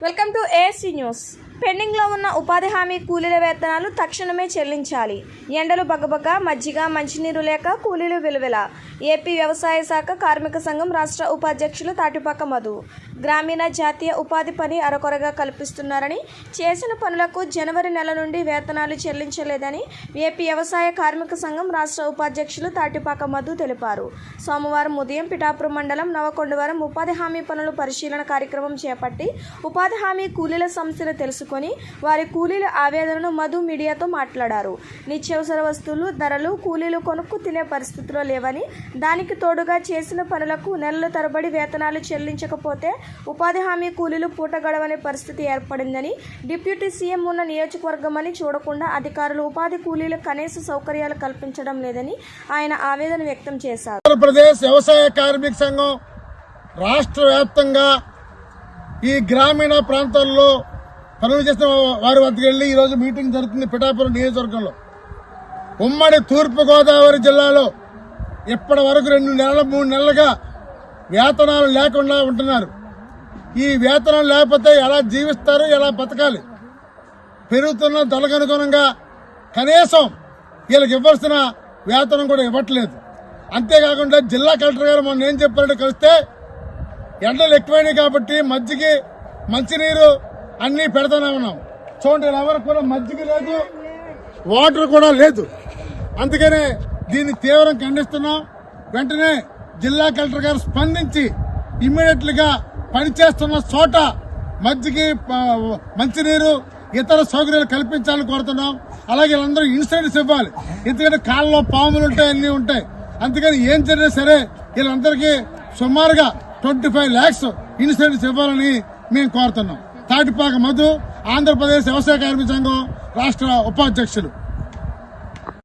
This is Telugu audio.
వెల్కమ్ టు ఏఎస్సీ న్యూస్ పెండింగ్లో ఉన్న ఉపాధి హామీ కూలీల వేతనాలు తక్షణమే చెల్లించాలి. ఎండలు బగబగ మజ్జిగ మంచినీరు లేక కూలీలు విలువెల. ఏపీ వ్యవసాయ శాఖ కార్మిక సంఘం రాష్ట్ర ఉపాధ్యక్షులు తాటిపాక మధు. గ్రామీణ జాతీయ ఉపాధి పని అరకొరగా కల్పిస్తున్నారని చేసిన పనులకు జనవరి నెల నుండి వేతనాలు చెల్లించలేదని ఏపీ వ్యవసాయ కార్మిక సంఘం రాష్ట్ర ఉపాధ్యక్షులు తాటిపాక మధు తెలిపారు. సోమవారం ఉదయం పిఠాపురం మండలం నవకొండవరం ఉపాధి హామీ పనుల పరిశీలన కార్యక్రమం చేపట్టి ఉపాధి హామీ కూలీల సమస్యలు తెలుసుకొని వారి కూలీల ఆవేదనను మధు మీడియాతో మాట్లాడారు. నిత్యావసర వస్తువులు ధరలు కూలీలు కొనుక్కు తినే పరిస్థితిలో లేవని దానికి తోడుగా చేసిన పనులకు నెలల తరబడి వేతనాలు చెల్లించకపోతే ఉపాధి హామీ కూలీలు పూట గడవనే పరిస్థితి ఏర్పడిందని డిప్యూటీ సీఎం ఉన్న నియోజకవర్గమని చూడకుండా అధికారులు ఉపాధి కూలీల కనీస సౌకర్యాలు కల్పించడం లేదని ఆయన ఆవేదన వ్యక్తం చేశారు. ఆంధ్రప్రదేశ్ వ్యవసాయ కార్మిక సంఘం రాష్ట్ర వ్యాప్తంగా ఈ గ్రామీణ ప్రాంతాల్లో పనులు చేసిన వారి వద్దకు వెళ్ళి ఈరోజు మీటింగ్ జరుగుతుంది పిఠాపురం నియోజకవర్గంలో. ఉమ్మడి తూర్పుగోదావరి జిల్లాలో ఇప్పటి వరకు రెండు నెలలు మూడు నెలలుగా వేతనాలు లేకుండా ఉంటున్నారు. ఈ వేతనాలు లేకపోతే ఎలా జీవిస్తారు ఎలా బతకాలి? పెరుగుతున్న ధరలకు అనుగుణంగా కనీసం వీళ్ళకి ఇవ్వాల్సిన వేతనం కూడా ఇవ్వట్లేదు. అంతేకాకుండా జిల్లా కలెక్టర్ గారు మొన్న ఏం చెప్పారంటే కలిస్తే ఎండలు ఎక్కువైనాయి కాబట్టి మజ్జిగి మంచినీరు అన్నీ పెడతానే ఉన్నాం. చూడండి వీళ్ళ ఎవరికి కూడా మజ్జిగ లేదు వాటర్ కూడా లేదు. అందుకనే దీన్ని తీవ్రం ఖండిస్తున్నాం. వెంటనే జిల్లా కలెక్టర్ గారు స్పందించి ఇమ్మీడియట్లీగా పనిచేస్తున్న చోట మజ్జిగి మంచినీరు ఇతర సౌకర్యాలు కల్పించాలని కోరుతున్నాం. అలాగే వీళ్ళందరూ ఇన్సూరెన్స్ ఇవ్వాలి. ఎందుకంటే కాళ్ళలో పాములు ఉంటాయి అన్నీ ఉంటాయి. అందుకని ఏం జరిగినా సరే వీళ్ళందరికీ సుమారుగా ట్వంటీ ఫైవ్ ల్యాక్స్ ఇన్సూరెన్స్ ఇవ్వాలని మేము కోరుతున్నాం. తాటిపాక మధు ఆంధ్రప్రదేశ్ వ్యవసాయ కార్మిక సంఘం రాష్ట్ర ఉపాధ్యక్షులు.